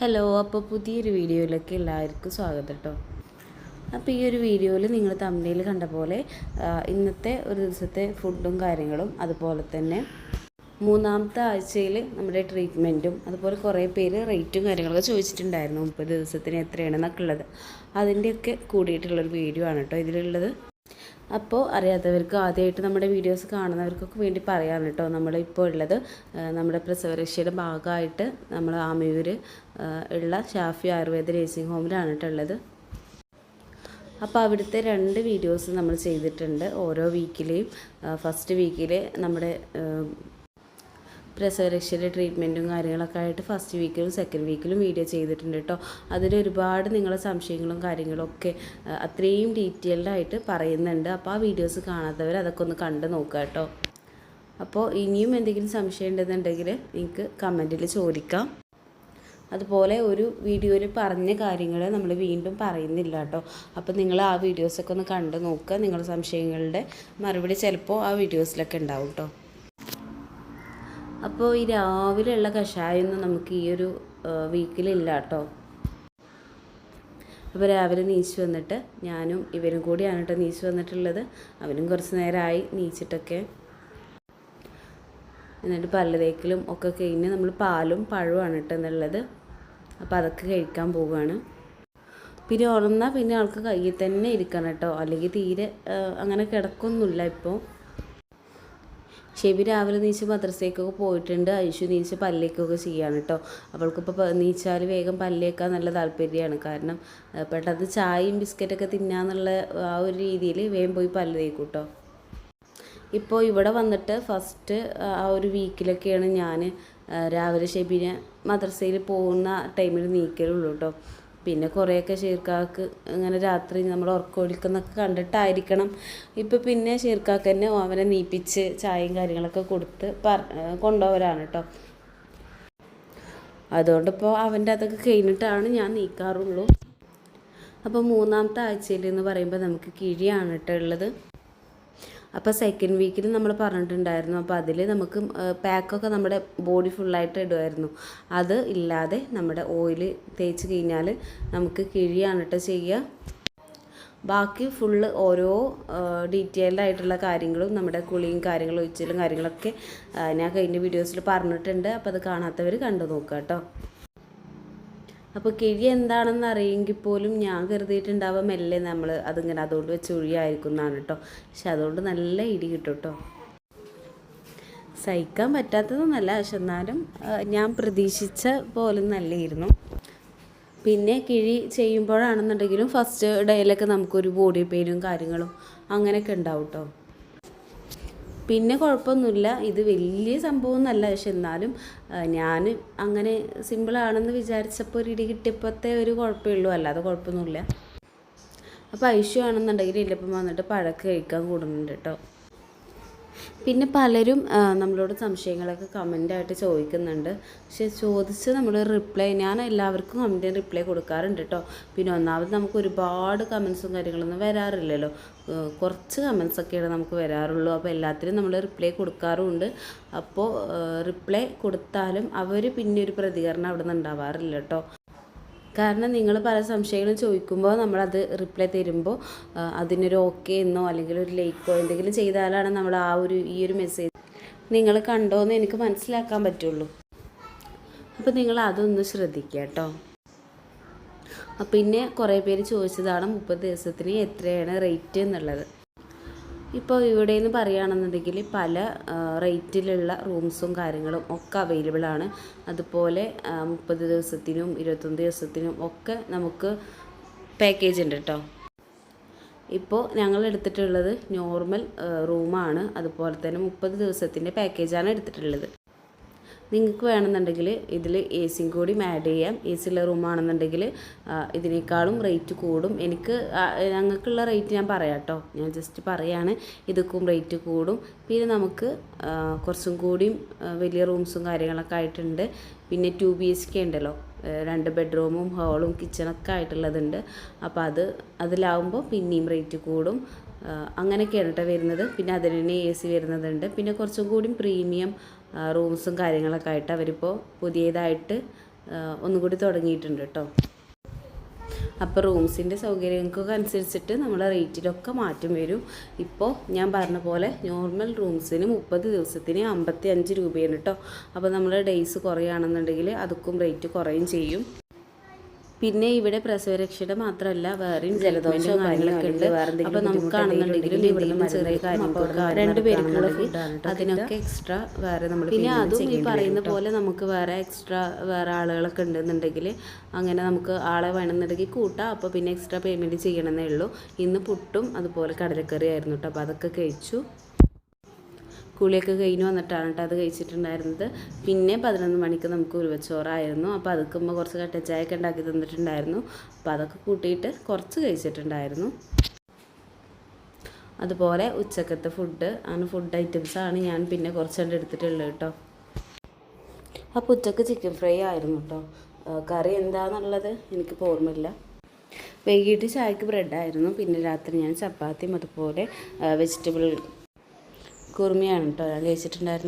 Hello അപ്പോൾ പുതിയൊരു വീഡിയോയിലേക്ക് എല്ലാവർക്കും സ്വാഗതം കേട്ടോ അപ്പോൾ ഈ ഒരു വീഡിയോയിൽ നിങ്ങൾ തമിഴിൽ കണ്ട പോലെ ഇന്നത്തെ ഒരു ദിവസത്തെ ഫുഡും കാര്യങ്ങളും അതുപോലെ തന്നെ മൂന്നാമത്തെ ആഴ്ചയിൽ നമ്മുടെ ട്രീറ്റ്മെന്റും അതുപോലെ കുറേ പേര് റേറ്റും കാര്യങ്ങളൊക്കെ ചോദിച്ചിട്ടുണ്ടായിരുന്നു. മുപ്പത് ദിവസത്തിന് എത്രയാണെന്നൊക്കെ ഉള്ളത്. അതിന്റെയൊക്കെ കൂടിയിട്ടുള്ളൊരു വീഡിയോ ആണ് കേട്ടോ ഇതിലുള്ളത്. അപ്പോൾ അറിയാത്തവർക്ക് ആദ്യമായിട്ട് നമ്മുടെ വീഡിയോസ് കാണുന്നവർക്കൊക്കെ വേണ്ടി പറയാൻ കേട്ടോ. നമ്മളിപ്പോൾ ഉള്ളത് നമ്മുടെ പ്രസവരക്ഷയുടെ ഭാഗമായിട്ട് നമ്മൾ ആമയൂർ ഉള്ള ഷാഫി ആയുർവേദ നേഴ്സിംഗ് ഹോമിലാണ് കേട്ടുള്ളത് അപ്പോൾ അവിടുത്തെ രണ്ട് വീഡിയോസ് നമ്മൾ ചെയ്തിട്ടുണ്ട്. ഓരോ വീക്കിലെയും ഫസ്റ്റ് വീക്കിൽ നമ്മുടെ പ്രസവരക്ഷയുടെ ട്രീറ്റ്മെന്റും കാര്യങ്ങളൊക്കെ ആയിട്ട് ഫസ്റ്റ് വീക്കിലും സെക്കൻഡ് വീക്കിലും വീഡിയോ ചെയ്തിട്ടുണ്ട് കേട്ടോ അതിൽ ഒരുപാട് നിങ്ങളെ സംശയങ്ങളും കാര്യങ്ങളും ഒക്കെ ആ, അത്രയും ഡീറ്റെയിൽഡ് ആയിട്ട് പറയുന്നുണ്ട്. അപ്പോൾ ആ വീഡിയോസ് കാണാത്തവർ അതൊക്കെ ഒന്ന് കണ്ട് നോക്കുക കേട്ടോ അപ്പോൾ ഇനിയും എന്തെങ്കിലും സംശയം ഉണ്ടെന്നുണ്ടെങ്കിൽ നിങ്ങൾക്ക് കമന്റിൽ ചോദിക്കാം. അതുപോലെ ഒരു വീഡിയോയിൽ പറഞ്ഞ കാര്യങ്ങൾ നമ്മൾ വീണ്ടും പറയുന്നില്ല കേട്ടോ അപ്പോൾ നിങ്ങൾ ആ വീഡിയോസൊക്കെ ഒന്ന് കണ്ട് നോക്കുക. നിങ്ങളുടെ സംശയങ്ങളുടെ മറുപടി ചിലപ്പോൾ ആ വീഡിയോസിലൊക്കെ ഉണ്ടാവും കേട്ടോ അപ്പോൾ ഈ രാവിലെയുള്ള കഷായമൊന്നും നമുക്ക് ഈ ഒരു വീക്കിലില്ല കേട്ടോ. അപ്പോൾ രാവിലെ നീച്ച് വന്നിട്ട് ഞാനും ഇവരും കൂടിയാണ് കേട്ടോ നീച്ച് വന്നിട്ടുള്ളത്. അവനും കുറച്ച് നേരമായി നീച്ചിട്ടൊക്കെ എന്നിട്ട് പല്ലതേക്കിലും ഒക്കെ കഴിഞ്ഞ് നമ്മൾ പാലും പഴവുമാണ് കേട്ടോ എന്നുള്ളത്. അപ്പോൾ അതൊക്കെ കഴിക്കാൻ പോവുകയാണ്. പിന്നെ ഉറന്നാൽ പിന്നെ ആൾക്ക് കയ്യിൽ തന്നെ ഇരിക്കണം കേട്ടോ. അല്ലെങ്കിൽ തീരെ അങ്ങനെ കിടക്കൊന്നുമില്ല ഇപ്പോൾ ഷെബി രാവിലെ നീച്ച് മദ്രസയ്ക്കൊക്കെ പോയിട്ടുണ്ട്. ഐഷു നീച്ച് പല്ലേക്കൊക്കെ ചെയ്യാണ് കേട്ടോ അവൾക്കിപ്പോൾ നീച്ചാൽ വേഗം പല്ലേക്കാൻ നല്ല താല്പര്യമാണ്. കാരണം പെട്ടെന്ന് ചായയും ബിസ്ക്കറ്റൊക്കെ തിന്നാന്നുള്ള ആ ഒരു രീതിയിൽ വേഗം പോയി പല്ല് തേക്കും കേട്ടോ ഇപ്പോൾ ഇവിടെ വന്നിട്ട് ഫസ്റ്റ് ആ ഒരു വീക്കിലൊക്കെയാണ് ഞാൻ രാവിലെ ഷെബിനെ മദ്രസയിൽ പോകുന്ന ടൈമിൽ നീക്കലുള്ളൂ കേട്ടോ പിന്നെ കുറേയൊക്കെ ഷീർക്കാക്ക് ഇങ്ങനെ രാത്രി നമ്മൾ ഉറക്കമൊഴിക്കുന്നൊക്കെ കണ്ടിട്ടായിരിക്കണം. ഇപ്പോൾ പിന്നെ ഷീർക്കാക്ക് തന്നെ അവനെ നീപ്പിച്ച് ചായയും കാര്യങ്ങളൊക്കെ കൊടുത്ത് പറ കൊണ്ടുപോകലാണ് കേട്ടോ അതുകൊണ്ടിപ്പോൾ അവന്റെ അതൊക്കെ കഴിഞ്ഞിട്ടാണ് ഞാൻ നീക്കാറുള്ളൂ. അപ്പോൾ മൂന്നാമത്തെ ആഴ്ചയിൽ എന്ന് പറയുമ്പോൾ നമുക്ക് കിഴിയാണ് കേട്ടോ ഉള്ളത്. അപ്പോൾ സെക്കൻഡ് വീക്കിൽ നമ്മൾ പറഞ്ഞിട്ടുണ്ടായിരുന്നു. അപ്പോൾ അതിൽ നമുക്ക് പാക്കൊക്കെ നമ്മുടെ ബോഡി ഫുള്ളായിട്ട് ഇടുമായിരുന്നു അത് ഇല്ലാതെ നമ്മുടെ ഓയിൽ തേച്ച് കഴിഞ്ഞാൽ നമുക്ക് കിഴിയാണ് കേട്ടോ ചെയ്യുക ബാക്കി ഫുള്ള് ഓരോ ഡീറ്റെയിൽഡ് ആയിട്ടുള്ള കാര്യങ്ങളും നമ്മുടെ കുളിയും കാര്യങ്ങളും ഒഴിച്ചിലും കാര്യങ്ങളൊക്കെ ഞാൻ കഴിഞ്ഞ വീഡിയോസിൽ പറഞ്ഞിട്ടുണ്ട്. അപ്പോൾ അത് കാണാത്തവർ കണ്ടു നോക്കുക കേട്ടോ അപ്പോൾ കിഴി എന്താണെന്ന് അറിയെങ്കിൽ പോലും ഞാൻ കരുതിയിട്ടുണ്ടാവുക മെല്ലെ നമ്മൾ അതിങ്ങനെ അതുകൊണ്ട് വെച്ച് ഒഴിയായിരിക്കും എന്നാണ് കേട്ടോ പക്ഷെ അതുകൊണ്ട് നല്ല ഇടി കിട്ടും കേട്ടോ സഹിക്കാൻ പറ്റാത്തതൊന്നല്ല പക്ഷെ എന്നാലും ഞാൻ പ്രതീക്ഷിച്ച പോലെ നല്ലായിരുന്നു. പിന്നെ കിഴി ചെയ്യുമ്പോഴാണെന്നുണ്ടെങ്കിലും ഫസ്റ്റ് ഡേയിലൊക്കെ നമുക്കൊരു ബോഡി പെയിനും കാര്യങ്ങളും അങ്ങനെയൊക്കെ ഉണ്ടാവും കേട്ടോ പിന്നെ കുഴപ്പമൊന്നുമില്ല. ഇത് വലിയ സംഭവമൊന്നുമല്ല. പക്ഷെ എന്നാലും ഞാൻ അങ്ങനെ സിമ്പിളാണെന്ന് വിചാരിച്ചപ്പോൾ ഒരു ഇടി കിട്ടിയപ്പോഴത്തെ ഒരു കുഴപ്പമേ ഉള്ളൂ. അല്ലാതെ കുഴപ്പമൊന്നുമില്ല. അപ്പോൾ ഐശ്വ ആണെന്നുണ്ടെങ്കിൽ ഇല്ലപ്പം വന്നിട്ട് പഴക്ക് കഴിക്കാൻ കൂടുന്നുണ്ട് കേട്ടോ. പിന്നെ പലരും നമ്മളോട് സംശയങ്ങളൊക്കെ കമന്റായിട്ട് ചോദിക്കുന്നുണ്ട്. പക്ഷെ ചോദിച്ച് നമ്മൾ റിപ്ലൈ ഞാൻ എല്ലാവർക്കും കമന്റിന് റിപ്ലൈ കൊടുക്കാറുണ്ട് കേട്ടോ പിന്നെ ഒന്നാമത് നമുക്ക് ഒരുപാട് കമൻസും കാര്യങ്ങളൊന്നും വരാറില്ലല്ലോ. കുറച്ച് കമൻസൊക്കെയാണ് നമുക്ക് വരാറുള്ളൂ. അപ്പോൾ എല്ലാത്തിനും നമ്മൾ റിപ്ലൈ കൊടുക്കാറുമുണ്ട്. അപ്പോൾ റിപ്ലൈ കൊടുത്താലും അവർ പിന്നെ ഒരു പ്രതികരണം അവിടെ നിന്ന് ഉണ്ടാവാറില്ല കേട്ടോ കാരണം നിങ്ങൾ പല സംശയങ്ങളും ചോദിക്കുമ്പോൾ നമ്മളത് റിപ്ലൈ തരുമ്പോൾ അതിനൊരു ഓക്കെ എന്നോ അല്ലെങ്കിൽ ഒരു ലൈക്കോ എന്തെങ്കിലും ചെയ്താലാണ് നമ്മൾ ആ ഒരു ഈ ഒരു മെസ്സേജ് നിങ്ങൾ കണ്ടോ എന്ന് എനിക്ക് മനസ്സിലാക്കാൻ പറ്റുള്ളൂ. അപ്പോൾ നിങ്ങൾ അതൊന്ന് ശ്രദ്ധിക്കുക കേട്ടോ. പിന്നെ കുറേ പേര് ചോദിച്ചതാണ് മുപ്പത് ദിവസത്തിന് എത്രയാണ് റേറ്റ് എന്നുള്ളത്. ഇപ്പോൾ ഇവിടെ നിന്ന് പറയുകയാണെന്നുണ്ടെങ്കിൽ പല റേറ്റിലുള്ള റൂംസും കാര്യങ്ങളും ഒക്കെ അവൈലബിൾ ആണ്. അതുപോലെ മുപ്പത് ദിവസത്തിനും ഇരുപത്തൊന്ന് ദിവസത്തിനും ഒക്കെ നമുക്ക് പാക്കേജ് ഉണ്ട് കേട്ടോ. ഇപ്പോൾ ഞങ്ങൾ എടുത്തിട്ടുള്ളത് നോർമൽ റൂമാണ്. അതുപോലെ തന്നെ മുപ്പത് ദിവസത്തിന്റെ പാക്കേജാണ് എടുത്തിട്ടുള്ളത്. നിങ്ങൾക്ക് വേണമെന്നുണ്ടെങ്കിൽ ഇതിൽ എ സിയും കൂടി ആഡ് ചെയ്യാം. എ സി ഉള്ള റൂമാണെന്നുണ്ടെങ്കിൽ ഇതിനേക്കാളും റേറ്റ് കൂടും. എനിക്ക് ഞങ്ങൾക്കുള്ള റേറ്റ് ഞാൻ പറയാം കേട്ടോ ഞാൻ ജസ്റ്റ് പറയാണ് ഇതൊക്കും റേറ്റ് കൂടും. പിന്നെ നമുക്ക് കുറച്ചും കൂടിയും വലിയ റൂംസും കാര്യങ്ങളൊക്കെ ആയിട്ടുണ്ട്. പിന്നെ ടു ബി എച്ച് കെ ഉണ്ടല്ലോ രണ്ട് ബെഡ്റൂമും ഹാളും കിച്ചണൊക്കെ ആയിട്ടുള്ളതുണ്ട്. അപ്പോൾ അത് അതിലാവുമ്പോൾ പിന്നെയും റേറ്റ് കൂടും. അങ്ങനെയൊക്കെയാണ് കേട്ടോ വരുന്നത്. പിന്നെ അതിന് തന്നെ എ സി വരുന്നതുണ്ട്. പിന്നെ കുറച്ചും കൂടി പ്രീമിയം റൂംസും കാര്യങ്ങളൊക്കെ ആയിട്ട് അവരിപ്പോൾ പുതിയതായിട്ട് ഒന്നും കൂടി തുടങ്ങിയിട്ടുണ്ട് കേട്ടോ അപ്പോൾ റൂംസിന്റെ സൗകര്യങ്ങൾക്കൊക്കെ അനുസരിച്ചിട്ട് നമ്മളെ റേറ്റിലൊക്കെ മാറ്റം വരും. ഇപ്പോൾ ഞാൻ പറഞ്ഞ പോലെ നോർമൽ റൂംസിന് മുപ്പത് ദിവസത്തിന് അമ്പത്തി അഞ്ച് രൂപയാണ് കേട്ടോ അപ്പോൾ നമ്മൾ ഡേയ്സ് കുറയുകയാണെന്നുണ്ടെങ്കിൽ അതുക്കും റേറ്റ് കുറയും ചെയ്യും. പിന്നെ ഇവിടെ പ്രസവരക്ഷയുടെ മാത്രമല്ല വേറെയും ജലദോഷവും കാര്യങ്ങളൊക്കെ ഉണ്ട്. അപ്പോൾ നമുക്കാണെന്നുണ്ടെങ്കിലും ഇവിടുന്ന് ചെറിയ കാര്യങ്ങളൊക്കെ രണ്ട് പേർക്കുള്ള ഫുഡാണ് അതിനൊക്കെ എക്സ്ട്രാ വേറെ നമ്മൾ പിന്നെ അതും ഈ പറയുന്ന പോലെ നമുക്ക് വേറെ എക്സ്ട്രാ വേറെ ആളുകളൊക്കെ ഉണ്ടെന്നുണ്ടെങ്കിൽ അങ്ങനെ നമുക്ക് ആളെ വേണമെന്നുണ്ടെങ്കിൽ കൂട്ടാം. അപ്പോൾ പിന്നെ എക്സ്ട്രാ പേയ്മെന്റ് ചെയ്യണമെന്നേ ഉള്ളൂ. ഇന്ന് പുട്ടും അതുപോലെ കടലക്കറി ആയിരുന്നു കേട്ടോ അപ്പോൾ അതൊക്കെ കഴിച്ചു. കുളിയൊക്കെ കഴിഞ്ഞ് വന്നിട്ടാണ് കേട്ടോ അത് കഴിച്ചിട്ടുണ്ടായിരുന്നത്. പിന്നെ പതിനൊന്ന് മണിക്ക് നമുക്ക് ഉരുവച്ചോറായിരുന്നു അപ്പോൾ അതൊക്കെ കുറച്ച് കട്ടച്ചായൊക്കെ ഉണ്ടാക്കി തന്നിട്ടുണ്ടായിരുന്നു. അപ്പോൾ അതൊക്കെ കൂട്ടിയിട്ട് കുറച്ച് കഴിച്ചിട്ടുണ്ടായിരുന്നു. അതുപോലെ ഉച്ചക്കത്തെ ഫുഡ് അങ്ങനെ ഫുഡ് ഐറ്റംസാണ് ഞാൻ പിന്നെ കുറച്ചുകൊണ്ട് എടുത്തിട്ടുള്ളത് കേട്ടോ അപ്പോൾ ഉച്ചയ്ക്ക് ചിക്കൻ ഫ്രൈ ആയിരുന്നു കേട്ടോ കറി എന്താണെന്നുള്ളത് എനിക്കിപ്പോൾ ഓർമ്മയില്ല. വൈകിട്ട് ചായക്ക് ബ്രെഡായിരുന്നു പിന്നെ രാത്രി ഞാൻ ചപ്പാത്തിയും അതുപോലെ വെജിറ്റബിൾ കുറുമയാണ് കേട്ടോ ഞാൻ കഴിച്ചിട്ടുണ്ടായിരുന്നത്